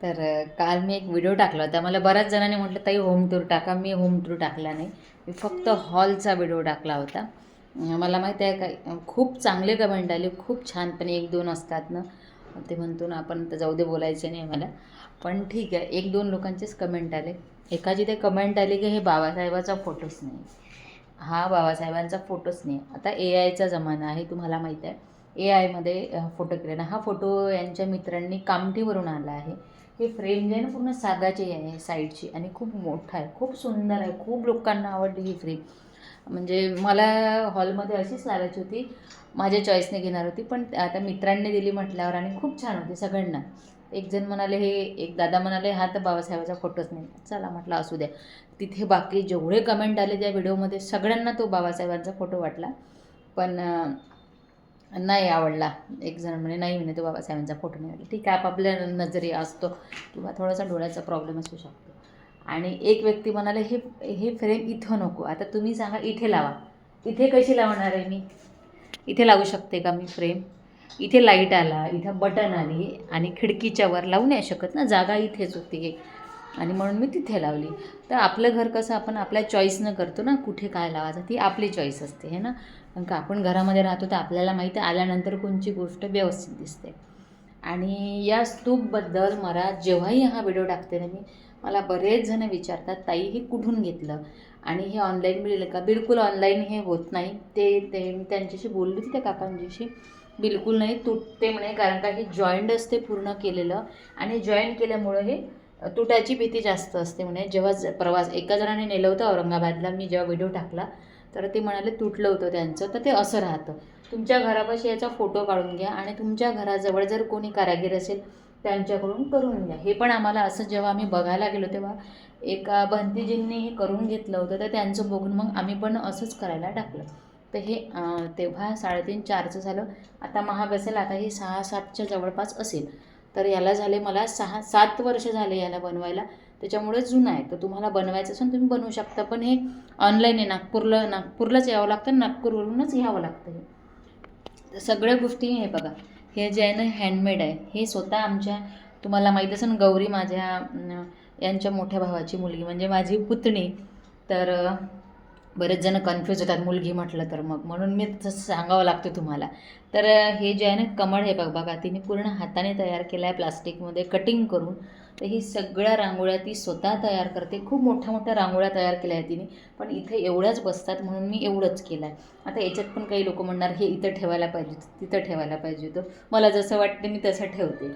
तर काल मी एक व्हिडिओ टाकला होता. मला बऱ्याच जणांनी म्हटलं ताई होम टूर टाका. मी होम टूर टाकला नाही. मी फक्त हॉलचा व्हिडिओ टाकला होता. मला माहिती आहे काय खूप चांगले कमेंट आले. खूप छान पण एक दोन असतात ना. ते म्हणतो ना आपण तर जाऊ दे बोलायचे नाही मला. पण ठीक आहे एक दोन लोकांचेच कमेंट आले. एकाची ते कमेंट आली की हे बाबासाहेबाचा फोटोच नाही. हा बाबासाहेबांचा फोटोच नाही. आता ए आयचा जमाना आहे तुम्हाला माहीत आहे. ए आयमध्ये फोटो केलेला हा फोटो यांच्या मित्रांनी कामठीवरून आला आहे. हे फ्रेम जे आहे ना पूर्ण सागाची आहे साईडची आणि खूप मोठा आहे. खूप सुंदर आहे. खूप लोकांना आवडली ही फ्रेम म्हणजे मला हॉलमध्ये अशीच लावायची होती. माझ्या चॉईसने घेणार होती. पण आता मित्रांनी दिली म्हटल्यावर आणि खूप छान होती सगळ्यांना. एक जण म्हणाले हे एक दादा म्हणाले हा तर बाबासाहेबाचा फोटोच नाही. चला म्हटलं असू द्या. तिथे बाकी जेवढे कमेंट आले त्या व्हिडिओमध्ये सगळ्यांना तो बाबासाहेबांचा फोटो वाटला. पण नाही आवडला. एक जण म्हणे नाही म्हणे तो बाबासाहेबांचा फोटो नाही आवडला. ठीक आहे आपापल्या नजरी असतो किंवा थोडासा डोळ्याचा प्रॉब्लेम असू शकतो. आणि एक व्यक्ती म्हणाले हे हे फ्रेम इथं नको. आता तुम्ही सांगा इथे लावा. इथे कशी लावणार आहे मी? इथे लावू शकते का मी फ्रेम इथे लाइट आला इथं बटन आली आणि खिडकीच्या वर लावू नाही शकत ना? जागा इथेच होती. आणि म्हणून मी तिथे लावली. तर आपलं घर कसं आपण आपल्या चॉईसनं करतो ना कुठे काय लावायचं ती आपली चॉईस असते हे ना? कारण का आपण घरामध्ये राहतो तर आपल्याला माहिती आहे आल्यानंतर कोणची गोष्ट व्यवस्थित दिसते. आणि या स्तूपबद्दल मला जेव्हाही हा व्हिडिओ टाकते ना मी मला बरेच जण विचारतात ताई हे कुठून घेतलं? आणि हे ऑनलाईन मिळेल का? बिलकुल ऑनलाईन हे होत नाही. ते ते मी त्यांच्याशी बोलली होती त्या काकांजीशी बिलकुल नाही तुटते म्हणे कारण का हे जॉईंट असते पूर्ण केलेलं. आणि जॉईंट केल्यामुळं हे तुटायची भीती जास्त असते म्हणे. जेव्हा प्रवास एका जणाने नेलं होतं औरंगाबादला मी जेव्हा व्हिडिओ टाकला तर ते म्हणाले तुटलं होतं त्यांचं तर ते असं राहतं. तुमच्या घरापाशी याचा फोटो काढून घ्या आणि तुमच्या घराजवळ जर कोणी कारागीर असेल त्यांच्याकडून करून घ्या. हे पण आम्हाला असं जेव्हा आम्ही बघायला गेलो तेव्हा एका भंतीजींनी हे करून घेतलं होतं तर त्यांचं बघून मग आम्ही पण असंच करायला टाकलं. तर हे तेव्हा साडेतीन चारचं झालं. आता महाग असेल आता हे सहा सातच्या जवळपास असेल. तर याला झाले मला सहा सात वर्ष झाले याला बनवायला. त्याच्यामुळे जुनं आहे. तर तुम्हाला बनवायचं असेल तुम्ही बनवू शकता. पण हे ऑनलाईन आहे. नागपूरला नागपूरलाच यावं लागतं नागपूरवरूनच घ्यावं लागतं हे. तर सगळ्या गोष्टी हे बघा. हे जे आहे ना हँडमेड आहे. हे स्वतः आमच्या तुम्हाला माहीत असेल ना, गौरी माझ्या यांच्या मोठ्या भावाची मुलगी. म्हणजे माझी पुतणी. तर बरेच जण कन्फ्यूज होतात मुलगी म्हटलं तर मग. म्हणून मी तसं सांगावं लागतं तुम्हाला. तर हे जे आहे ना कमळ हे बघ बघा तिने पूर्ण हाताने तयार केलं आहे प्लास्टिकमध्ये कटिंग करून. तर ही सगळ्या रांगोळ्या ती स्वतः तयार करते. खूप मोठ्या मोठ्या रांगोळ्या तयार केल्या आहेत तिने. पण इथे एवढ्याच बसतात म्हणून मी एवढंच केलं आहे आता याच्यात पण काही लोक म्हणणार हे इथं ठेवायला पाहिजे तिथं ठेवायला पाहिजे होतं. मला जसं वाटते मी तसं ठेवते.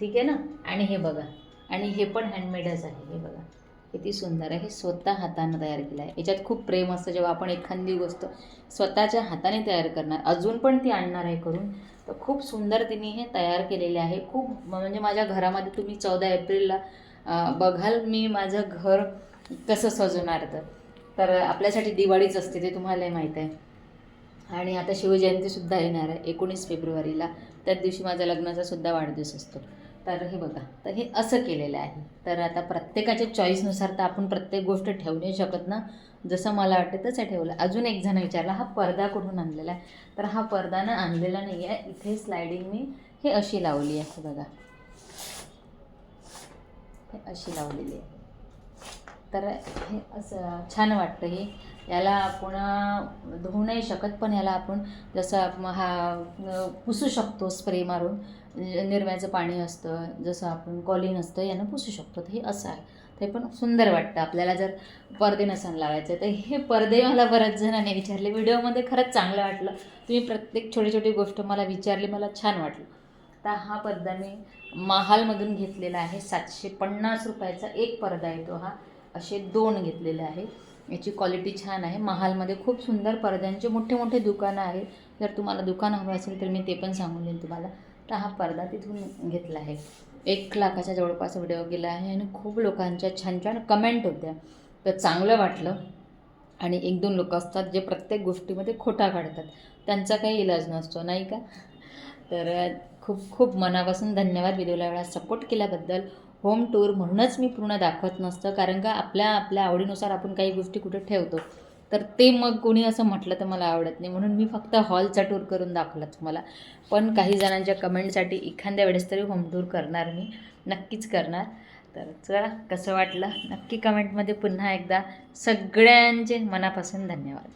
ठीक आहे ना? आणि हे बघा. आणि हे पण हँडमेडच आहे हे बघा. किती सुंदर आहे. हे स्वतः हातानं तयार केलं आहे याच्यात खूप प्रेम असतं. जेव्हा आपण एखादी गोष्ट स्वतःच्या हाताने तयार करणार अजून पण ती आणणार आहे करून तर खूप सुंदर तिने हे तयार केलेले आहे. खूप म्हणजे माझ्या घरामध्ये तुम्ही चौदा एप्रिलला बघाल मी माझं घर कसं सजवणार तर. तर आपल्यासाठी दिवाळीच असते ते तुम्हालाही माहीत आहे. आणि आता शिवजयंतीसुद्धा येणार आहे एकोणीस फेब्रुवारीला. त्याच दिवशी माझ्या लग्नाचा सुद्धा वाढदिवस असतो. तर हे बघा तर हे असं केलेलं आहे. तर आता प्रत्येकाच्या चॉईसनुसार तर आपण प्रत्येक गोष्ट ठेवू नाही शकत ना. जसं मला वाटतं तसं ठेवलं. अजून एक जण विचारला हा पडदा कुठून आणलेला आहे? तर हा पडदा ना आणलेला नाही आहे. इथे स्लायडिंग मी हे अशी लावली आहे बघा. हे अशी लावलेली आहे. तर हे असं छान वाटतं हे. याला आपण धुवू नाही शकत पण याला आपण जसं हा पुसू शकतो स्प्रे मारून. नि- निरम्याचं पाणी असतं जसं आपण कॉलिन असतं यानं पुसू शकतो. तर हे असं आहे. ते पण सुंदर वाटतं. आपल्याला जर पडदे नसन लावायचे तर हे पडदे मला बऱ्याच जणांनी विचारले. व्हिडिओमध्ये खरंच चांगलं वाटलं. तुम्ही प्रत्येक छोटी छोटी गोष्ट मला विचारली मला छान वाटलं. तर हा पडदा मी महालमधून घेतलेला आहे. सातशे पन्नास रुपयाचा एक पडदा येतो हा. असे दोन घेतलेले आहे. याची क्वालिटी छान आहे. महालमध्ये खूप सुंदर पडद्यांचे मोठे मोठे दुकानं आहेत. जर तुम्हाला दुकान हवं असेल तर मी ते पण सांगून देईन तुम्हाला. तर हा पडदा तिथून घेतला आहे. एक लाखाच्या जवळपास व्हिडिओ गेला आहे आणि खूप लोकांच्या छान छान कमेंट होत्या. तर चांगलं वाटलं. आणि एक दोन लोक असतात जे प्रत्येक गोष्टीमध्ये खोटा काढतात. त्यांचा काही इलाज नसतो नाही का? तर खूप खूप मनापासून धन्यवाद. व्हिडिओला एवढा सपोर्ट केल्याबद्दल. होम टूर म्हणूनच मी पूर्ण दाखवत नसतं कारण का आपल्या आपल्या आवडीनुसार आपण काही गोष्टी कुठे ठेवतो. तर ते मग कोणी असं म्हटलं तर मला आवडत नाही. म्हणून मी फक्त हॉलचा टूर करून दाखवला तुम्हाला. पण काही जणांच्या कमेंटसाठी एखाद्या वेळेस तरी होम टूर करणार मी. नक्कीच करणार. तर चला कसं वाटलं? नक्की कमेंटमध्ये पुन्हा एकदा सगळ्यांचे मनापासून धन्यवाद.